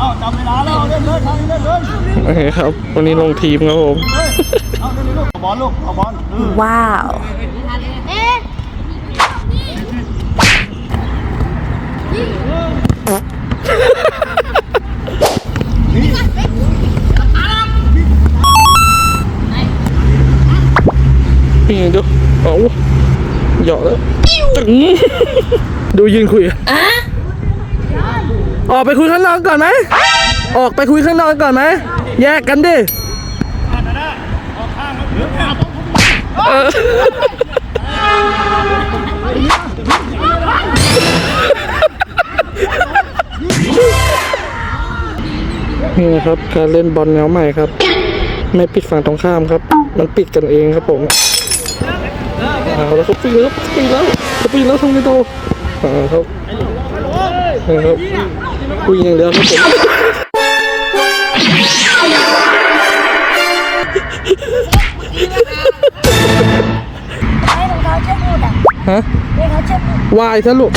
เอาจับเวลาแล้วเอาเล่นเลยทางนี้เล่นเลยโอเคครับ วันนี้ลงทีมครับผมเฮ้ยเอาเล่นเลยลูกเอาบอลลูกเอาบอลเออว้าวนี่ดูเอาเหยาะแล้วตึงดูยืนคุยอะ ออกไปคุยข้างนอกก่อนไหม ออกไปคุยข้างนอกก่อนไหม แยกกันดินี่นะครับการเล่นบอลแนวใหม่ครับ ไม่ปิดฝั่งตรงข้ามครับ มันปิดกันเองครับผมเอาแล้วเขาปีนแล้วปีนแล้วเขาปีนแล้วทำไงต่อเอาครับ นะครับคุยอย่างเดียวครับผมฮะ วายซะลูก